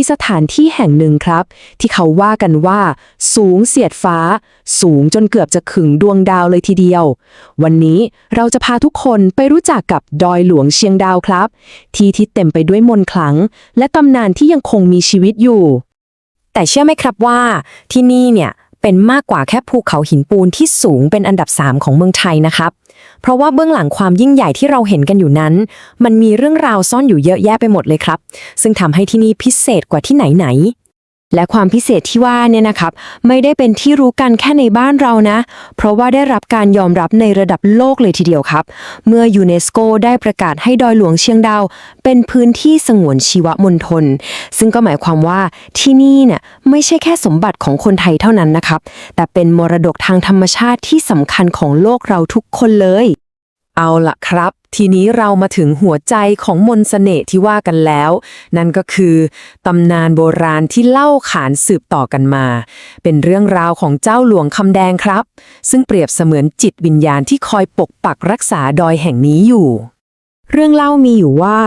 มีสถานที่แห่งหนึ่งครับ ที่เขาว่ากันว่า สูงเสียดฟ้า สูงจนเกือบจะขึงดวงดาวเลยทีเดียว วันนี้เราจะพาทุกคนไปรู้จักกับดอยหลวงเชียงดาวครับ ที่ที่เต็มไปด้วยมนต์ขลัง และตำนานที่ยังคงมีชีวิตอยู่ แต่เชื่อไหมครับว่า ที่นี่เนี่ยเป็นมากกว่าแค่ภูเขาหินปูนที่สูงเป็นอันดับ 3 ของเมืองไทยนะครับ เพราะว่าเบื้องหลังความยิ่งใหญ่ที่เราเห็นกันอยู่นั้น มันมีเรื่องราวซ่อนอยู่เยอะแยะไปหมดเลยครับ ซึ่งทำให้ที่นี่พิเศษกว่าที่ไหนไหน และความพิเศษที่ว่าเนี่ยนะครับไม่ได้เป็นที่รู้กันแค่ในบ้านเรานะ เพราะว่าได้รับการยอมรับในระดับโลกเลยทีเดียวครับ เมื่อยูเนสโกได้ประกาศให้ดอยหลวงเชียงดาว เป็นพื้นที่สงวนชีวมณฑลซึ่งก็หมายความว่าที่นี่เนี่ยไม่ใช่แค่สมบัติของคนไทยเท่านั้นนะครับ แต่เป็นมรดกทางธรรมชาติที่สำคัญของโลกเราทุกคนเลย เอาละครับ ทีนี้เรามาถึงหัวใจของมนต์เสน่ห์ที่ว่ากันแล้ว นั่นก็คือตำนานโบราณที่เล่าขานสืบต่อกันมา เป็นเรื่องราวของเจ้าหลวงคำแดงครับ ซึ่งเปรียบเสมือนจิตวิญญาณที่คอยปกปักรักษาดอยแห่งนี้อยู่ เรื่องเล่ามีอยู่ว่า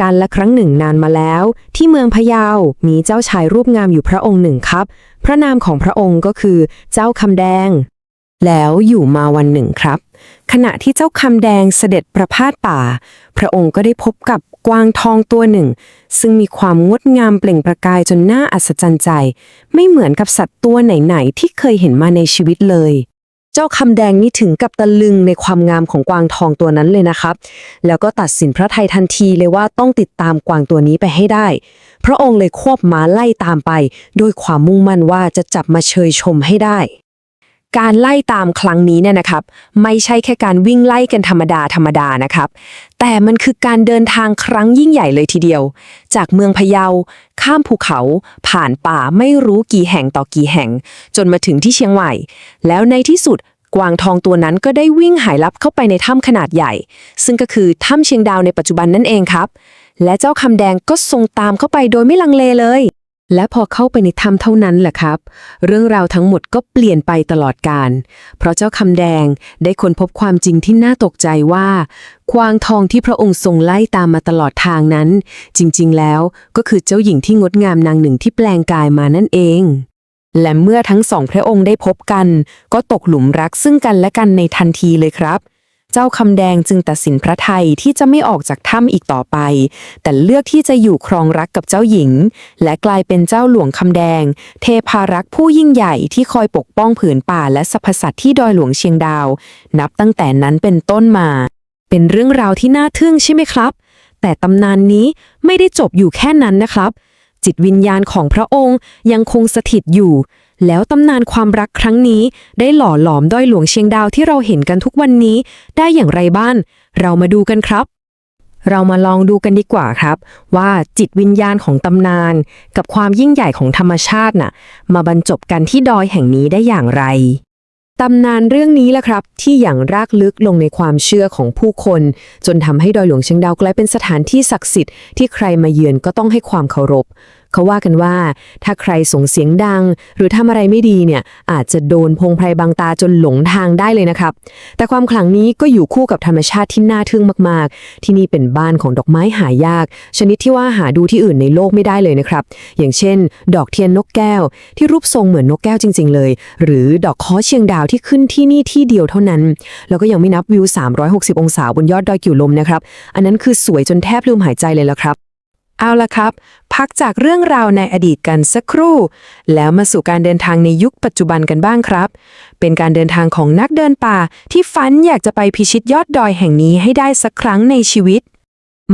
การละครั้งหนึ่งนานมาแล้ว ที่เมืองพะเยา มีเจ้าชายรูปงามอยู่พระองค์หนึ่งครับ พระนามของพระองค์ก็คือ เจ้าคำแดง แล้วอยู่มาวันหนึ่งครับ ขณะที่เจ้าคำแดงเสด็จประพาสป่า พระองค์ก็ได้พบกับกวางทองตัวหนึ่ง ซึ่งมีความงดงามเปล่งประกายจนน่าอัศจรรย์ใจ ไม่เหมือนกับสัตว์ตัวไหนๆที่เคยเห็นมาในชีวิตเลย เจ้าคำแดงนี่ถึงกับตะลึงในความงามของกวางทองตัวนั้นเลยนะครับ แล้วก็ตัดสินพระไทยทันทีเลยว่าต้องติดตามกวางตัวนี้ไปให้ได้ พระองค์เลยควบม้าไล่ตามไป ด้วยความมุ่งมั่นว่าจะจับมาเชยชมให้ได้ การไล่ตามครั้งนี้เนี่ยนะครับ ไม่ใช่แค่การวิ่งไล่กันธรรมดาธรรมดานะครับ แต่มันคือการเดินทางครั้งยิ่งใหญ่เลยทีเดียว จากเมืองพะเยา ข้ามภูเขา ผ่านป่าไม่รู้กี่แห่งต่อกี่แห่ง จนมาถึงที่เชียงใหม่ แล้วในที่สุดกวางทองตัวนั้นก็ได้วิ่งหายลับเข้าไปในถ้ำขนาดใหญ่ ซึ่งก็คือถ้ำเชียงดาวในปัจจุบันนั่นเองครับ และเจ้าคำแดงก็ทรงตามเข้าไปโดยไม่ลังเลเลย และพอเข้าไปในถ้ำเท่านั้นแหละครับ เรื่องราวทั้งหมดก็เปลี่ยนไปตลอดกาลเพราะเจ้าคำแดงได้ค้นพบความจริงที่น่าตกใจว่ากวางทองที่พระองค์ทรงไล่ตามมาตลอดทางนั้น จริงๆ แล้วก็คือเจ้าหญิงที่งดงามนางหนึ่งที่แปลงกายมานั่นเอง และเมื่อทั้งสองพระองค์ได้พบกัน ก็ตกหลุมรักซึ่งกันและกันในทันทีเลยครับ เจ้าคำแดงจึงตัดสินพระไทยที่จะไม่ออกจากถ้ำอีกต่อไป แต่เลือกที่จะอยู่ครองรักกับเจ้าหญิง และกลายเป็นเจ้าหลวงคำแดง เทพารักษ์ผู้ยิ่งใหญ่ที่คอยปกป้องผืนป่าและสรรพสัตว์ที่ดอยหลวงเชียงดาว นับตั้งแต่นั้นเป็นต้นมา เป็นเรื่องราวที่น่าทึ่งใช่ไหมครับ แต่ตำนานนี้ไม่ได้จบอยู่แค่นั้นนะครับ จิตวิญญาณของพระองค์ยังคงสถิตอยู่ แล้วตำนานความรักครั้งนี้ ได้หล่อหลอมด้อยหลวงเชียงดาวที่เราเห็นกันทุกวันนี้ ได้อย่างไรบ้างเรามาดูกันครับ เรามาลองดูกันดีกว่าครับ ว่าจิตวิญญาณของตำนาน กับความยิ่งใหญ่ของธรรมชาติน่ะ มาบรรจบกันที่ดอยแห่งนี้ได้อย่างไรตำนานเรื่องนี้แหละครับ ที่อย่างรากลึกลงในความเชื่อของผู้คน จนทำให้ดอยหลวงเชียงดาวกลายเป็นสถานที่ศักดิ์สิทธิ์ที่ใครมาเยือนก็ต้องให้ความเคารพ เขาว่ากันว่า ถ้าใครส่งเสียงดัง หรือทำอะไรไม่ดีเนี่ยอาจจะโดนพงไพรบังตาจนหลงทางได้เลยนะครับ แต่ความขลังนี้ก็อยู่คู่กับธรรมชาติที่น่าทึ่งมาก ๆ ที่นี่เป็นบ้านของดอกไม้หายาก ชนิดที่ว่าหาดูที่อื่นในโลกไม่ได้เลยนะครับ อย่างเช่น ดอกเทียนนกแก้ว ที่รูปทรงเหมือนนกแก้วจริง ๆ เลย หรือดอกค้อเชียงดาวที่ขึ้นที่นี่ที่เดียวเท่านั้น แล้วก็ยังไม่นับวิว 360 องศาบนยอดดอยกิ่วลมนะครับ อันนั้นคือสวยจนแทบลืมหายใจเลยละครับ เอาละครับ พักจากเรื่องราวในอดีตกันสักครู่ แล้วมาสู่การเดินทางในยุคปัจจุบันกันบ้างครับ เป็นการเดินทางของนักเดินป่าที่ฝันอยากจะไปพิชิตยอดดอยแห่งนี้ให้ได้สักครั้งในชีวิต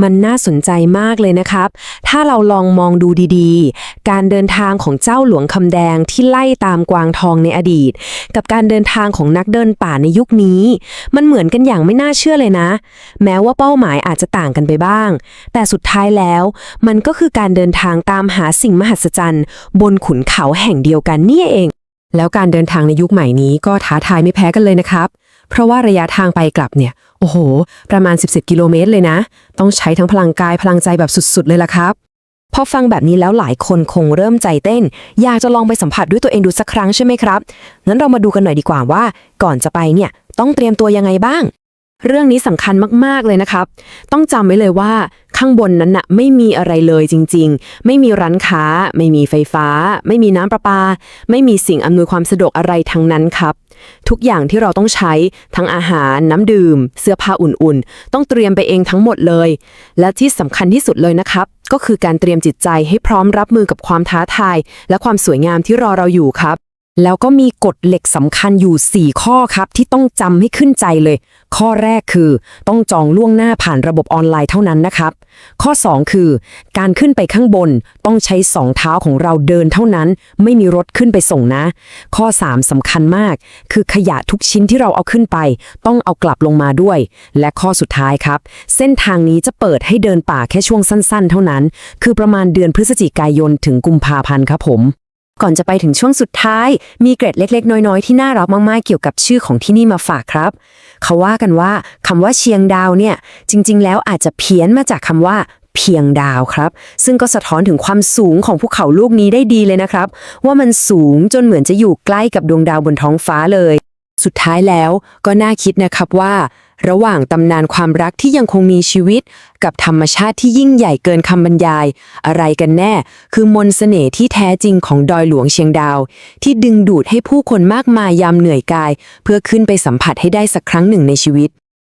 มันน่าสนใจมากเลยนะครับ ถ้าเราลองมองดูดีๆ การเดินทางของเจ้าหลวงคำแดงที่ไล่ตามกวางทองในอดีต กับการเดินทางของนักเดินป่าในยุคนี้ มันเหมือนกันอย่างไม่น่าเชื่อเลยนะ แม้ว่าเป้าหมายอาจจะต่างกันไปบ้าง แต่สุดท้ายแล้ว มันก็คือการเดินทางตามหาสิ่งมหัศจรรย์ บนขุนเขาแห่งเดียวกันนี่เอง แล้วการเดินทางในยุคใหม่นี้ก็ท้าทายไม่แพ้กันเลยนะครับ เพราะว่าระยะทางไปกลับเนี่ย โอ้โห ประมาณ17กิโลเมตรเลยนะ ต้องใช้ทั้งพลังกายพลังใจแบบสุดๆ เลยล่ะครับ พอฟังแบบนี้แล้วหลายคนคงเริ่มใจเต้น อยากจะลองไปสัมผัสด้วยตัวเองดูสักครั้งใช่ไหมครับงั้นเรามาดูกันหน่อยดีกว่าว่า ก่อนจะไปเนี่ยต้องเตรียมตัวยังไงบ้าง เรื่องนี้สำคัญมากๆเลยนะครับ ต้องจำไว้เลยว่าข้างบนนั้นน่ะไม่มีอะไรเลยจริง ๆ ไม่มีร้านค้า ไม่มีไฟฟ้า ไม่มีน้ำประปา ไม่มีสิ่งอำนวยความสะดวกอะไรทั้งนั้นครับ ทุกอย่างที่เราต้องใช้ทั้งอาหาร น้ำดื่ม เสื้อผ้าอุ่นๆ ต้องเตรียมไปเองทั้งหมดเลย และที่สำคัญที่สุดเลยนะครับ ก็คือการเตรียมจิตใจให้พร้อมรับมือกับความท้าทาย และความสวยงามที่รอเราอยู่ครับ แล้วก็มีกฎเหล็กสำคัญอยู่ 4 ข้อครับ ที่ต้องจำให้ขึ้นใจเลย ข้อแรกคือต้องจองล่วงหน้าผ่านระบบออนไลน์เท่านั้นนะครับ ข้อ 2 คือ การขึ้นไปข้างบนต้องใช้สองเท้าของเราเดินเท่านั้น ไม่มีรถขึ้นไปส่งนะ ข้อ 3สำคัญมาก คือขยะทุกชิ้นที่เราเอาขึ้นไป ต้องเอากลับลงมาด้วย และข้อสุดท้ายครับ เส้นทางนี้จะเปิดให้เดินป่าแค่ช่วงสั้น ๆ เท่านั้น คือประมาณเดือนพฤศจิกายนถึงกุมภาพันธ์ครับผม ก่อนจะไปถึงช่วงสุดท้าย มีเกร็ดเล็ก ๆ น้อยๆ ที่น่ารักมากๆ เกี่ยวกับชื่อของที่นี่มาฝากครับ เขาว่ากันว่าคำว่าเชียงดาวเนี่ย จริง ๆ แล้วอาจจะเพี้ยนมาจากคำว่าเพียงดาวครับ ซึ่งก็สะท้อนถึงความสูงของภูเขาลูกนี้ได้ดีเลยนะครับ ว่ามันสูงจนเหมือนจะอยู่ใกล้กับดวงดาวบนท้องฟ้าเลย สุดท้ายแล้วก็น่าคิดนะครับว่า ระหว่างตำนานความรักที่ยังคงมีชีวิต กับธรรมชาติที่ยิ่งใหญ่เกินคำบรรยาย อะไรกันแน่ คือมนต์เสน่ห์ที่แท้จริงของดอยหลวงเชียงดาว ที่ดึงดูดให้ผู้คนมากมายยามเหนื่อยกาย เพื่อขึ้นไปสัมผัสให้ได้สักครั้งหนึ่งในชีวิต